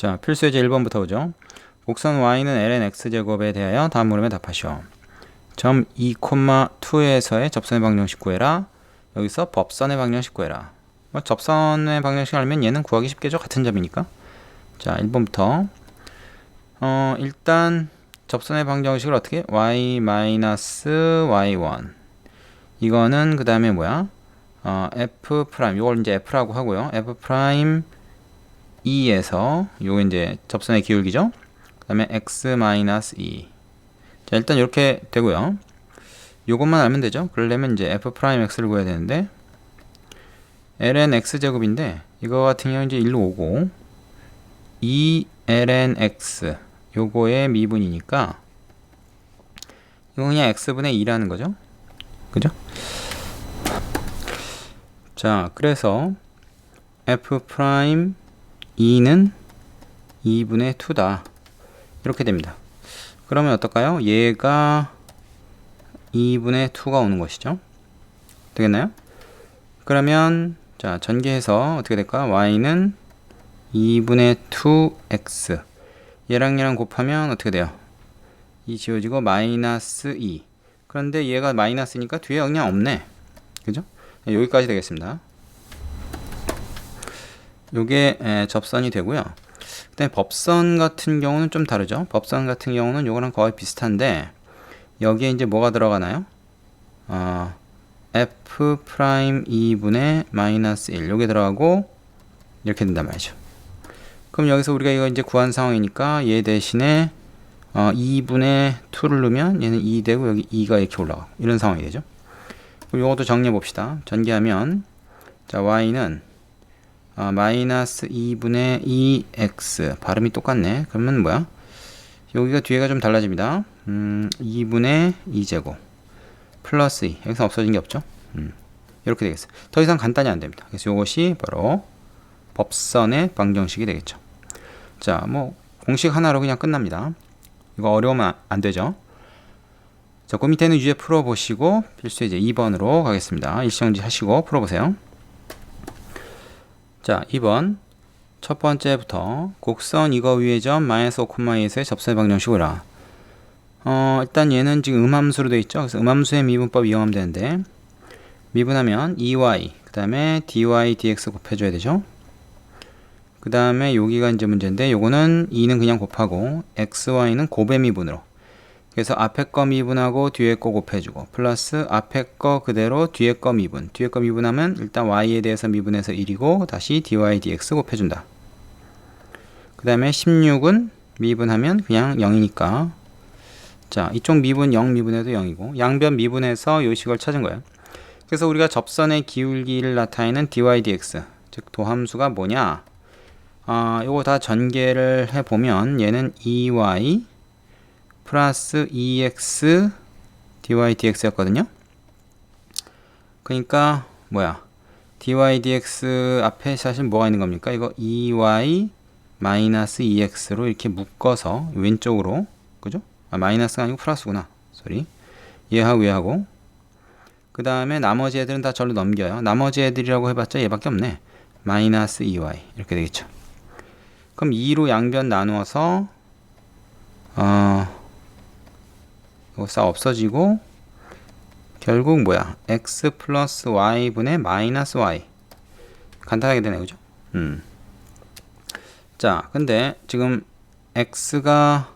자, 필수 예제 1번부터 보죠. 곡선 y는 ln x제곱에 대하여 다음 물음에 답하시오. 점 2,2에서의 접선의 방정식 구해라. 여기서 법선의 방정식 구해라. 뭐 접선의 방정식 알면 얘는 구하기 쉽겠죠? 같은 점이니까. 자, 1번부터. 어, 일단 접선의 방정식을 어떻게? y-y1 이거는 그 다음에 뭐야? 어, f 프라임 이걸 이제 f라고 하고요. f 프라임 2에서 요게 이제 접선의 기울기죠. 그 다음에 x 마이너스 2. 자, 일단 이렇게 되고요. 요것만 알면 되죠. 그러려면 이제 f 프라임 x를 구해야 되는데 ln x 제곱인데 이거 같은 경우 이제 1로 오고 2 ln x 요거의 미분이니까 이거 그냥 x분의 2라는 거죠. 그죠? 자, 그래서 f 프라임 2는 2분의 2다. 이렇게 됩니다. 그러면 어떨까요? 얘가 2분의 2가 오는 것이죠. 되겠나요? 그러면 자 전개해서 어떻게 될까? y는 2분의 2x 얘랑 얘랑 곱하면 어떻게 돼요? 이 지워지고 마이너스 2 그런데 얘가 마이너스니까 뒤에 그냥 없네 그죠? 여기까지 되겠습니다 요게 에, 접선이 되고요 그다음에 법선 같은 경우는 좀 다르죠 법선 같은 경우는 요거랑 거의 비슷한데 여기에 이제 뭐가 들어가나요? 어, f 프라임 2분의 마이너스 1 요게 들어가고 이렇게 된단 말이죠. 그럼 여기서 우리가 이거 이제 구한 상황이니까 얘 대신에 어, 2분의 2를 넣으면 얘는 2 되고 여기 2가 이렇게 올라가고 이런 상황이 되죠. 그럼 이것도 정리해 봅시다. 전개하면 자 y는 어, 마이너스 2분의 2x 발음이 똑같네. 그러면 뭐야? 여기가 뒤에가 좀 달라집니다. 음, 2분의 2제곱 플러스 2 여기서 없어진 게 없죠. 음, 이렇게 되겠어요. 더 이상 간단히 안 됩니다. 그래서 이것이 바로 법선의 방정식이 되겠죠. 자, 뭐 공식 하나로 그냥 끝납니다. 이거 어려우면 안 되죠. 자, 그 밑에는 유제 풀어보시고 필수 이제 2번으로 가겠습니다. 일시정지 하시고 풀어보세요. 자, 2번 첫 번째부터 곡선 이거 위의 점 마이너스 5,2에서의 접선의 방정식이라 어, 일단 얘는 지금 음함수로 되어 있죠. 그래서 음함수의 미분법 이용하면 되는데 미분하면 2y 그 다음에 dy dx 곱해 줘야 되죠. 그 다음에 여기가 이제 문제인데 요거는 2는 그냥 곱하고 xy는 곱의 미분으로 그래서 앞에 거 미분하고 뒤에 거 곱해주고 플러스 앞에 거 그대로 뒤에 거 미분. 뒤에 거 미분하면 일단 y에 대해서 미분해서 1이고 다시 dy dx 곱해준다. 그 다음에 16은 미분하면 그냥 0이니까. 자 이쪽 미분 0 미분해도 0이고 양변 미분해서 요 식을 찾은 거예요. 그래서 우리가 접선의 기울기를 나타내는 dy dx 즉 도함수가 뭐냐? 아, 요거 다 전개를 해보면 얘는 2y 플러스 2x dy dx였거든요. 그러니까 뭐야? dy dx 앞에 사실 뭐가 있는 겁니까? 이거 2y 마이너스 2x로 이렇게 묶어서 왼쪽으로 그죠? 아, 마이너스가 아니고 플러스구나. 소리. 얘하고 얘하고 그 다음에 나머지 애들은 다 절로 넘겨요. 나머지 애들이라고 해봤자 얘밖에 없네. 마이너스 2y 이렇게 되겠죠. 그럼 2로 양변 나누어서 어, 이거 싹 없어지고 결국 뭐야 x 플러스 y분의 마이너스 y 간단하게 되네 그죠? 음. 자 근데 지금 x가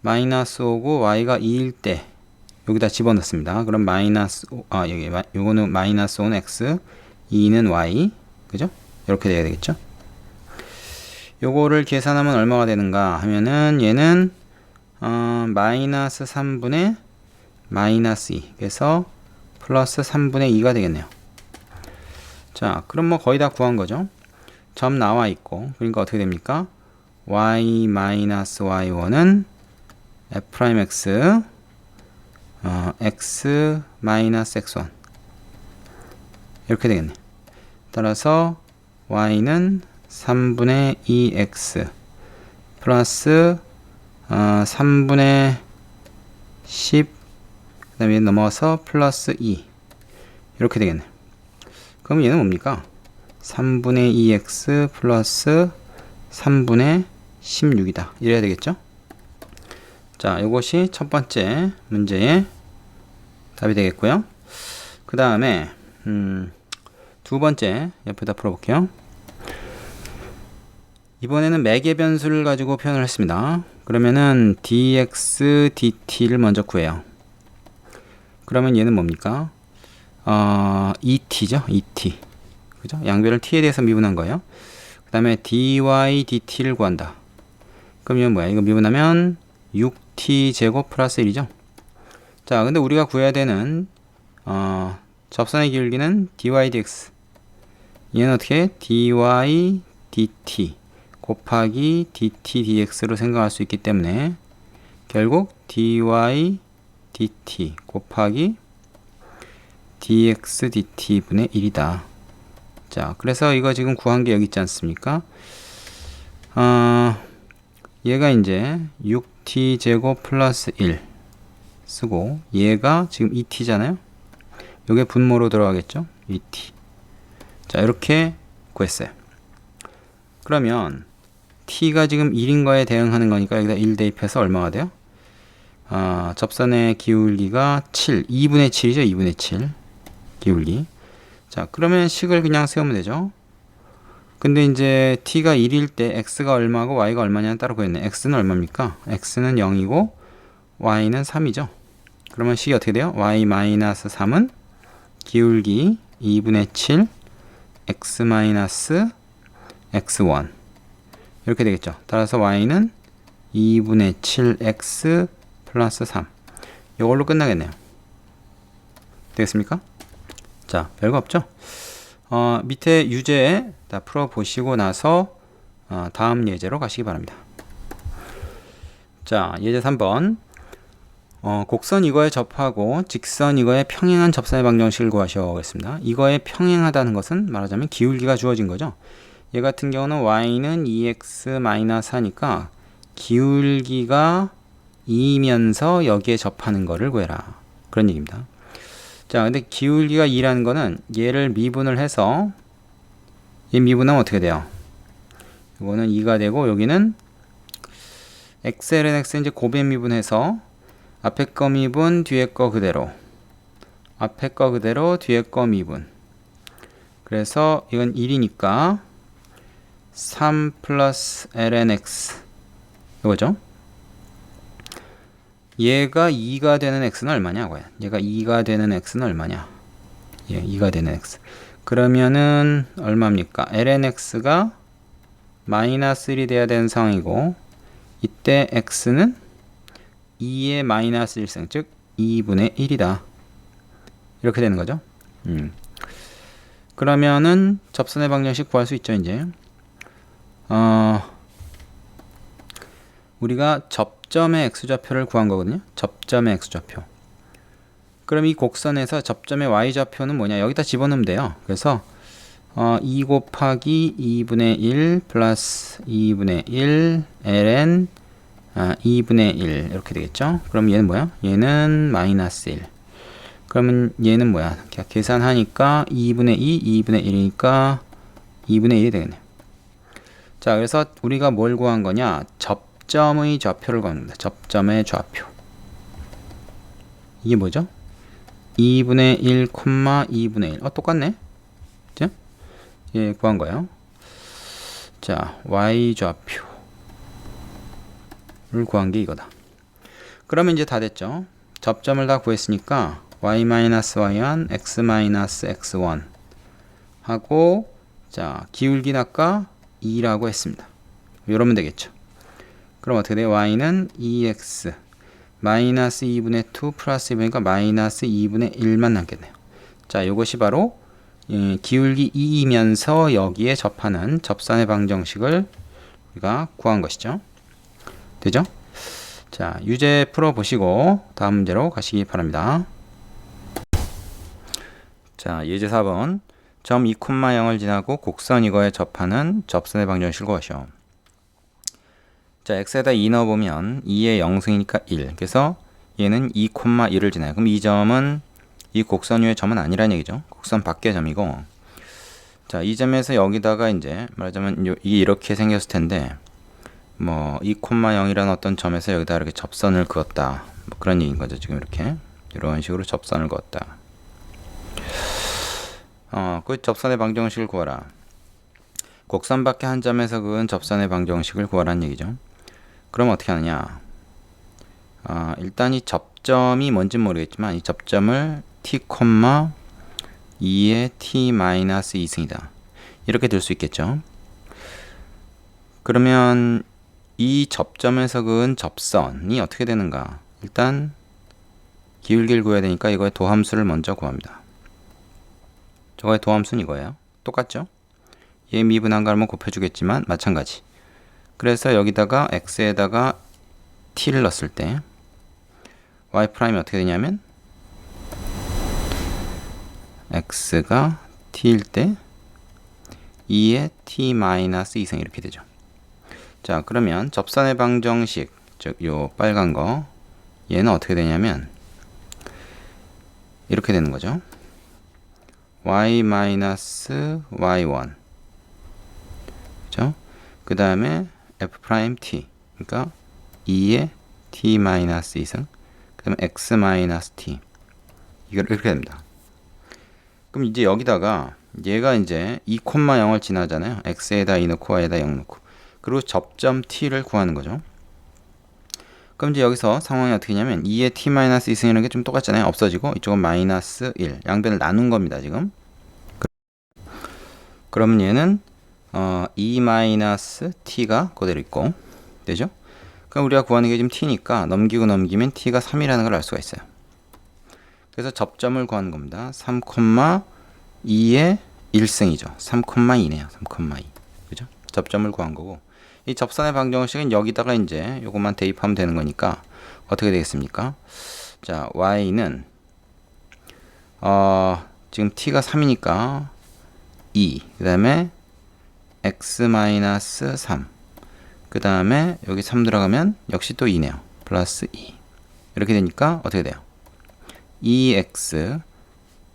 마이너스 5고 y가 2일 때 여기다 집어넣습니다. 그럼 마이너스 아 여기 요거는 마이너스 5는 x 2는 y 그죠? 이렇게 돼야 되겠죠? 요거를 계산하면 얼마가 되는가 하면은 얘는 어, 마이너스 3분의 마이너스 2 그래서 플러스 3분의 2가 되겠네요. 자 그럼 뭐 거의 다 구한 거죠? 점 나와 있고 그러니까 어떻게 됩니까? y 마이너스 y1은 f'x 어, x 마이너스 x1 이렇게 되겠네. 따라서 y는 3분의 2x 플러스 어, 3분의 10 그 다음에 넘어서 플러스 2 이렇게 되겠네 그럼 얘는 뭡니까 3분의 2x 플러스 3분의 16이다. 이래야 되겠죠? 자, 이것이 첫 번째 문제의 답이 되겠고요. 그 다음에 음, 두 번째 옆에다 풀어볼게요. 이번에는 매개 변수를 가지고 표현을 했습니다. 그러면은 dx dt를 먼저 구해요. 그러면 얘는 뭡니까? 어, et죠, et. 그죠? 양변을 t에 대해서 미분한 거예요. 그 다음에 dy dt를 구한다. 그럼 이건 뭐야? 이거 미분하면 6t 제곱 플러스 1이죠. 자, 근데 우리가 구해야 되는 어, 접선의 기울기는 dy dx. 얘는 어떻게? dy dt 곱하기 dt dx로 생각할 수 있기 때문에 결국 dy dt 곱하기 dx dt 분의 1이다. 자, 그래서 이거 지금 구한 게 여기 있지 않습니까? 어, 얘가 이제 6t 제곱 플러스 1 쓰고 얘가 지금 2t잖아요. 요게 분모로 들어가겠죠? 2t. 자, 이렇게 구했어요. 그러면 t가 지금 1인 거에 대응하는 거니까 여기다 1 대입해서 얼마가 돼요? 아, 접선의 기울기가 7, 2분의 7이죠. 2분의 7 기울기. 자, 그러면 식을 그냥 세우면 되죠. 근데 이제 t가 1일 때 x가 얼마고 y가 얼마냐는 따로 구했네. x는 얼마입니까? x는 0이고 y는 3이죠. 그러면 식이 어떻게 돼요? y-3은 기울기 2분의 7 x x1 이렇게 되겠죠. 따라서 y는 2분의 7x 플러스 3 이걸로 끝나겠네요. 되겠습니까? 자, 별거 없죠? 어, 밑에 유제 다 풀어보시고 나서 어, 다음 예제로 가시기 바랍니다. 자, 예제 3번 어, 곡선 이거에 접하고 직선 이거에 평행한 접선의 방정식을 구하셔겠습니다. 이거에 평행하다는 것은 말하자면 기울기가 주어진 거죠. 얘 같은 경우는 y는 2x-4니까 기울기가 2면서 여기에 접하는 거를 구해라. 그런 얘기입니다. 자, 근데 기울기가 2라는 거는 얘를 미분을 해서 얘 미분하면 어떻게 돼요? 이거는 2가 되고 여기는 xln x 이제 고변 미분해서 앞에 거 미분, 뒤에 거 그대로. 앞에 거 그대로, 뒤에 거 미분. 그래서 이건 1이니까 3 플러스 lnx 이거죠. 얘가 2가 되는 x는 얼마냐고요. 얘가 2가 되는 x는 얼마냐. 예, 2가 되는 x. 그러면은 얼마입니까? lnx가 마이너스 1이 돼야 되는 상황이고 이때 x는 2의 마이너스 1승 즉 2분의 1이다. 이렇게 되는 거죠. 음. 그러면은 접선의 방정식 구할 수 있죠, 이제. 어, 우리가 접점의 x좌표를 구한 거거든요. 접점의 x좌표. 그럼 이 곡선에서 접점의 y좌표는 뭐냐? 여기다 집어넣으면 돼요. 그래서 어, 2 곱하기 2분의 1 플러스 2분의 1 ln 아, 2분의 1 이렇게 되겠죠? 그럼 얘는 뭐야? 얘는 마이너스 1 그러면 얘는 뭐야? 계산하니까 2분의 2, 2분의 1이니까 2분의 1이 되겠네요. 자, 그래서 우리가 뭘 구한 거냐? 접점의 좌표를 구합니다. 접점의 좌표. 이게 뭐죠? 2분의 1, 2분의 1. 어, 똑같네. 그죠? 예, 구한 거예요. 자, y 좌표. 를 구한 게 이거다. 그러면 이제 다 됐죠. 접점을 다 구했으니까 y-y1, x-x1 하고 자 기울기는 아까 2라고 했습니다. 이러면 되겠죠. 그럼 어떻게 돼요? y는 2x 마이너스 2분의 2 플러스 2니까 마이너스 2분의 1만 남겠네요. 자, 이것이 바로 예, 기울기 2이면서 여기에 접하는 접선의 방정식을 우리가 구한 것이죠. 되죠? 자, 유제 풀어보시고 다음 문제로 가시기 바랍니다. 자, 예제 4번. 점 2,0을 지나고 곡선 이거에 접하는 접선의 방정식을 구하시오. 자, x에다 2 넣어보면 2의 0승이니까 1. 그래서 얘는 2,1을 지나요. 그럼 이 점은 이 곡선 위의 점은 아니란 얘기죠. 곡선 밖의 점이고. 자, 이 점에서 여기다가 이제 말하자면 요- 이게 이렇게 생겼을 텐데 뭐 2,0이라는 어떤 점에서 여기다 이렇게 접선을 그었다. 뭐 그런 얘기인 거죠. 지금 이렇게 이런 식으로 접선을 그었다. 어, 그 접선의 방정식을 구하라. 곡선 밖에 한 점에서 그은 접선의 방정식을 구하라는 얘기죠. 그럼 어떻게 하느냐? 아, 일단 이 접점이 뭔지 모르겠지만 이 접점을 t, 2의 t 마이너스 2승이다. 이렇게 될 수 있겠죠. 그러면 이 접점에서 그은 접선이 어떻게 되는가? 일단 기울기를 구해야 되니까 이거의 도함수를 먼저 구합니다. 저거의 도함수는 이거예요. 똑같죠? 얘 미분한 거 한번 곱해주겠지만 마찬가지. 그래서 여기다가 x에다가 t를 넣었을 때 y 프라임이 어떻게 되냐면 x가 t일 때 2의 t 마이너스 2승 이렇게 되죠. 자 그러면 접선의 방정식 즉 요 빨간 거 얘는 어떻게 되냐면 이렇게 되는 거죠. Y 마이너스 y1 그죠? 그 다음에 f 프라임 t 그러니까 2의 t 마이너스 2승 그 다음에 x 마이너스 t 이걸 이렇게 됩니다. 그럼 이제 여기다가 얘가 이제 2,0을 지나잖아요. x에다 2 넣고 y에다 0 넣고 그리고 접점 t를 구하는 거죠. 그럼 이제 여기서 상황이 어떻게 냐면 2의 t 마이너스 2승이라는 게 좀 똑같잖아요. 없어지고 이쪽은 마이너스 1 양변을 나눈 겁니다. 지금 그러면 얘는 어, 2 마이너스 t가 그대로 있고 되죠? 그럼 우리가 구하는 게 지금 t니까 넘기고 넘기면 t가 3이라는 걸 알 수가 있어요. 그래서 접점을 구하는 겁니다. 3,2의 1승이죠. 3,2네요. 3,2. 그죠? 접점을 구한 거고. 이 접선의 방정식은 여기다가 이제 요것만 대입하면 되는 거니까 어떻게 되겠습니까? 자, y는 어, 지금 t가 3이니까 2. 그다음에 x 마이너스 3. 그다음에 여기 3 들어가면 역시 또 2네요. 플러스 2. 이렇게 되니까 어떻게 돼요? 2x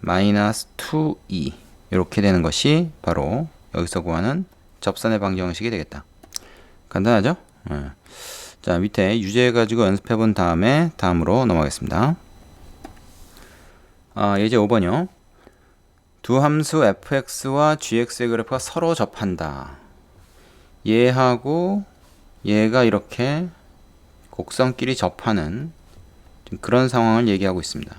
마이너스 2e 이렇게 되는 것이 바로 여기서 구하는 접선의 방정식이 되겠다. 간단하죠? 예. 자 밑에 유제 가지고 연습해 본 다음에 다음으로 넘어가겠습니다. 아 이제 5번이요. 두 함수 fx와 gx의 그래프가 서로 접한다. 얘하고 얘가 이렇게 곡선끼리 접하는 그런 상황을 얘기하고 있습니다.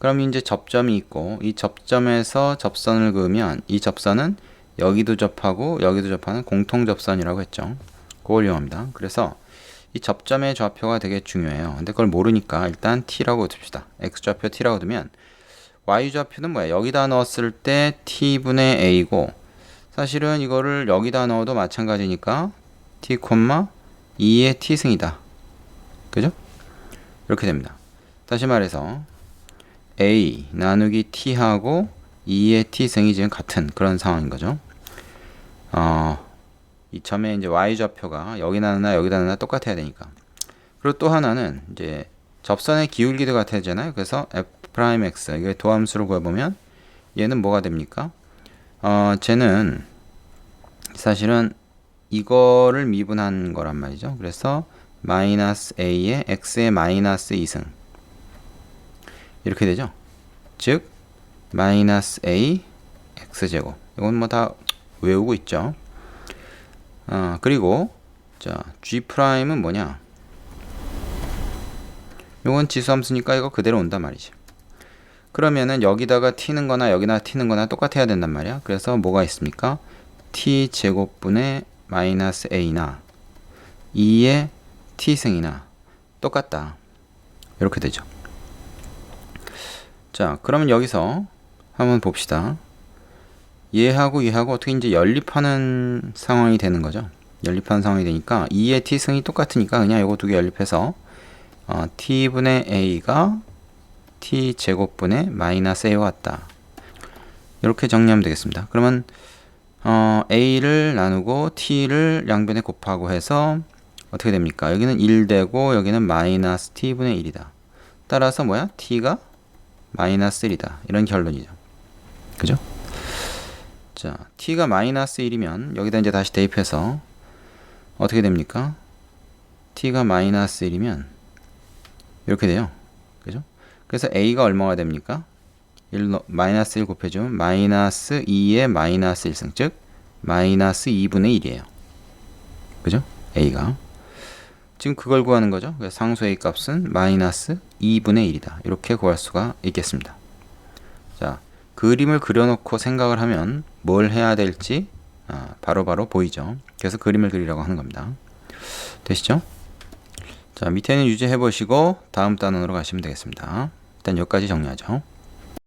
그럼 이제 접점이 있고 이 접점에서 접선을 그으면 이 접선은 여기도 접하고 여기도 접하는 공통 접선이라고 했죠. 그걸 이용합니다. 그래서 이 접점의 좌표가 되게 중요해요. 근데 그걸 모르니까 일단 t라고 둡시다. x 좌표 t라고 두면 y 좌표는 뭐야? 여기다 넣었을 때 t분의 a고 사실은 이거를 여기다 넣어도 마찬가지니까 t, 2의 t승이다. 그죠? 이렇게 됩니다. 다시 말해서 a 나누기 t하고 2의 t승이 지금 같은 그런 상황인 거죠. 어, 이 점의 이제 y 좌표가 여기다 넣나 여기다 넣나 똑같아야 되니까. 그리고 또 하나는 이제 접선의 기울기도 같아야 되잖아요. 그래서 f 프라임 x 이게 도함수를 구해보면 얘는 뭐가 됩니까? 어, 쟤는 사실은 이거를 미분한 거란 말이죠. 그래서 마이너스 a의 x의 마이너스 2승 이렇게 되죠. 즉 마이너스 a x제곱 이건 뭐 다 외우고 있죠. 어, 그리고 자 g 프라임은 뭐냐? 이건 지수함수니까 이거 그대로 온단 말이죠. 그러면은 여기다가 t는 거나 여기나 t는 거나 똑같아야 된단 말이야. 그래서 뭐가 있습니까? t 제곱분의 마이너스 a나 2의 t승이나 똑같다. 이렇게 되죠. 자, 그러면 여기서 한번 봅시다. 얘하고 얘하고 어떻게 이제 연립하는 상황이 되는 거죠. 연립하는 상황이 되니까 2의 t승이 똑같으니까 그냥 이거 두 개 연립해서 어, t분의 a가 t 제곱분의 마이너스 a와 같다. 이렇게 정리하면 되겠습니다. 그러면 어, a를 나누고 t를 양변에 곱하고 해서 어떻게 됩니까? 여기는 1 되고 여기는 마이너스 t분의 1이다. 따라서 뭐야? t가 마이너스 1이다. 이런 결론이죠. 그죠? 자, t가 마이너스 1이면 여기다 이제 다시 대입해서 어떻게 됩니까? t가 마이너스 1이면 이렇게 돼요. 그죠? 그래서 a가 얼마가 됩니까? 1, 넣- 마이너스 1 곱해주면 마이너스 2의 마이너스 1승 즉 마이너스 2분의 1이에요. 그죠? a가 지금 그걸 구하는 거죠. 상수 a 값은 마이너스 2분의 1이다. 이렇게 구할 수가 있겠습니다. 자, 그림을 그려놓고 생각을 하면 뭘 해야 될지 아, 바로 바로 보이죠. 그래서 그림을 그리라고 하는 겁니다. 되시죠? 자, 밑에는 유지해 보시고 다음 단원으로 가시면 되겠습니다. 일단 여기까지 정리하죠.